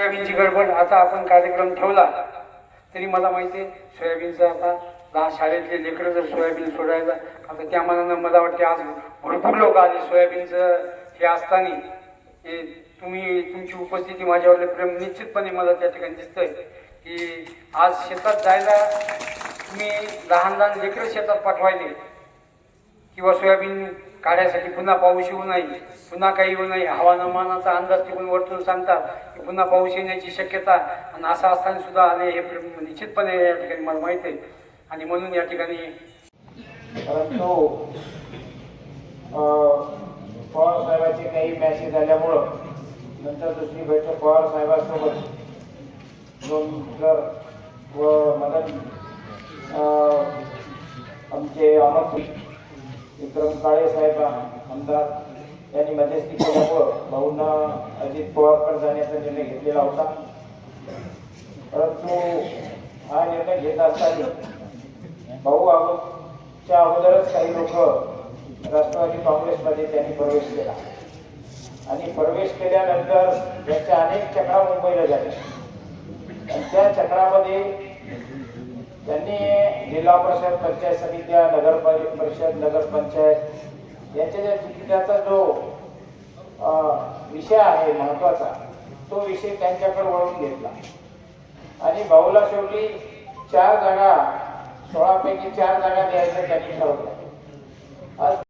सोयाबीनची गडबड. आता आपण कार्यक्रम ठेवला. तरी मला माहिती आहे सोयाबीनचं आता लहान शाळेतले लेकरं जर सोयाबीन सोडायला आता त्या मनानं मला वाटते आज भरपूर लोक आले सोयाबीनचं हे असताना. हे तुम्ही तुमची उपस्थिती माझ्यावर प्रेम निश्चितपणे मला त्या ठिकाणी दिसतंय की आज शेतात जायला तुम्ही लहान लहान लेकरं शेतात पाठवायले. किंवा सोयाबीन काढायसाठी पुन्हा पाऊस येऊ नये पुन्हा काही येऊ नये हवामानाचा अंदाज टिकून वरतून सांगतात की पुन्हा पाऊस येण्याची शक्यता आणि असं असताना सुद्धा आले हे निश्चितपणे या ठिकाणी मला माहीत आहे. आणि म्हणून या ठिकाणी परंतु पवार साहेबांचे काही मॅसेज आल्यामुळं नंतर दुसरी बैठक पवार साहेबांसोबत. डोंगर व मदन आमचे अमर विक्रम काळे साहेब आमदार यांनी मध्यस्थी केल्यामुळं भाऊंना अजित पवारकडे जाण्याचा निर्णय घेतलेला होता. परंतु हा निर्णय घेत असताना भाऊ अगोदरच्या अगोदरच काही लोक राष्ट्रवादी काँग्रेसमध्ये त्यांनी प्रवेश केला. आणि प्रवेश केल्यानंतर त्यांच्या अनेक चक्रा मुंबईला झाल्या. आणि त्या चक्रामध्ये त्यांनी जिल्हा परिषद पंचायत समित्या नगर परिषद नगर पंचायत यांच्या ज्या तिकिटाचा जो विषय आहे महत्त्वाचा तो विषय त्यांच्याकडे वळून घेतला. आणि भाऊला शेवटी चार जागा सोळापैकी चार जागा द्यायचं त्यांनी ठरवलं.